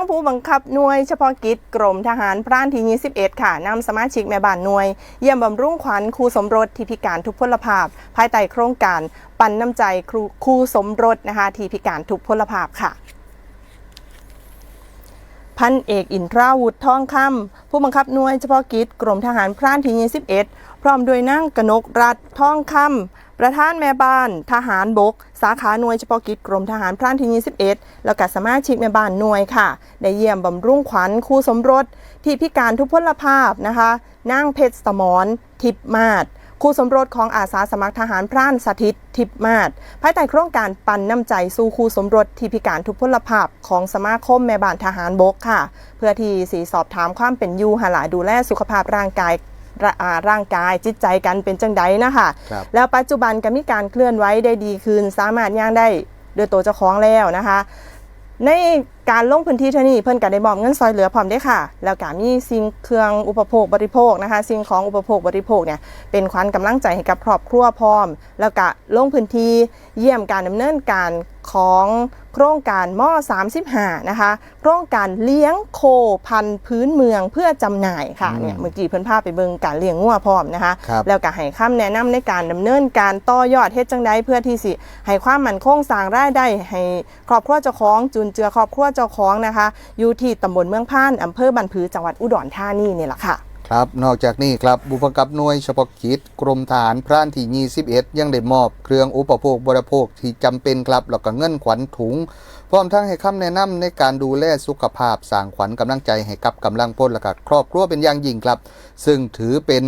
ทั้งผู้บังคับหน่วยเฉพาะกิจกรมทหารพรานที่ 21 ค่ะนำสมาชิกแม่บ้านหน่วย เยี่ยมบำรุงขวัญครูสมรสที่พิการทุกพลภาพ ภายใต้โครงการปันน้ำใจครูครูสมรสนะคะที่พิการทุกพลภาพค่ะพันเอกอินทราวุฒิทองคำผู้บังคับหน่วยเฉพาะกิจกรมทหารพรานที่ 21 พร้อมด้วยนั่งกนกรัฐทองคำประธานแม่บ้าน ทหารบก สาขาหน่วยเฉพาะกิจกรมทหารพรานที่ 21 แล้วก็สมาชิกแม่บ้านหน่วยค่ะ ได้เยี่ยมบำรุงขวัญคู่สมรส ที่พิการทุพพลภาพนะคะนางเพชรสมรทิพมาศคู่สมรสของอาสาสมัครทหารพรานสถิตทิพมาศภายใต้โครงการปันน้ำใจสู่คู่สมรสที่พิการทุพพลภาพของสมาคมแม่บ้านทหารบกค่ะ เพื่อที่สีสอบถามความเป็นอยู่หนลาดูแลสุขภาพร่างกาย ระอ่าร่างกายจิตใจกันเป็นจังใดนะคะครับแล้วปัจจุบันก็มีการเคลื่อนไหวได้ดีขึ้นสามารถย่างได้ด้วยตัวเจ้าของแล้วนะคะ ใน การลงพื้นที่เท่านี้เพิ่นก็ได้มอบเงินซอยเหลือพร้อมได้อค่ะ แล้วก็มีสิ่งเครื่องอุปโภคบริโภคนะคะ สิ่งของอุปโภคบริโภคเนี่ยเป็นขวัญกำลังใจให้กับครอบครัวพร้อม แล้วก็ลงพื้นที่เยี่ยมการดำเนินการของโครงการม่อ35 นะคะ โครงการเลี้ยงโคพันธุ์พื้นเมืองเพื่อจำหน่ายค่ะอืมเนี่ยเมื่อกี้เพิ่นพาไปเบิ่งการเลี้ยงงัวพร้อมนะคะครับแล้วก็ให้คำแนะนำในการดำเนินการต่อยอดเฮ็ดจังใดเพื่อที่สิให้ความมั่นคงสร้างรายได้ให้ครอบครัวเจ้าของจุนเจือครอบครัวเจ้า้าของนะคะ อยู่ที่ตำบลเมืองพานอำเภอบันพือจังหวัดอุดรธานีนี่แหละค่ะครับนอกจากนี้ครับบุพกับหน่วยเฉพาะกิจกรมทหารพรานที่21 ยังได้มอบเครื่องอุปโภคบริโภคที่จำเป็นครับแล้วก็เงินขวัญถุง พร้อมทั้งให้คำแนะนำในการดูแลสุขภาพสร้างขวัญกำลังใจให้กับกำลังพลและก็ครอบครัวเป็นอย่างยิ่งครับ ซึ่งถือเป็น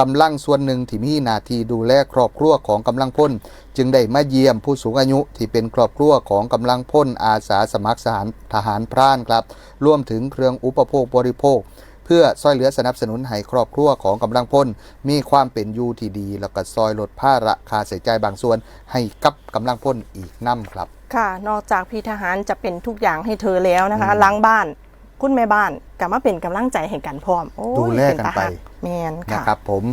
กำลังส่วนหนึ่งที่มีหน้าที่ดูแลครอบครัวของกำลังพลจึงได้มาเยี่ยมผู้สูงอายุที่เป็นครอบครัวของกำลังพลอาสาสมัครทหารทหารพรานครับรวมถึงเครื่องอุปโภคบริโภค เพื่อซอยเหลือสนับสนุนให้ครอบครัวของกำลังพลมีความเป็นอยู่ที่ดี แล้วก็ซอยลดภาระค่าใช้จ่ายบางส่วน ให้กับกำลังพลอีกนํครับ ค่ะ นอกจากพี่ทหารจะเป็นทุกอย่างให้เธอแล้วนะคะอืมหล้างบ้าน คุณแม่บ้านกลับมาเป็นกำลังใจให้กันพร้อมโอ้ยดูแลกันไปเตาหั แมนค่ะนะครับผม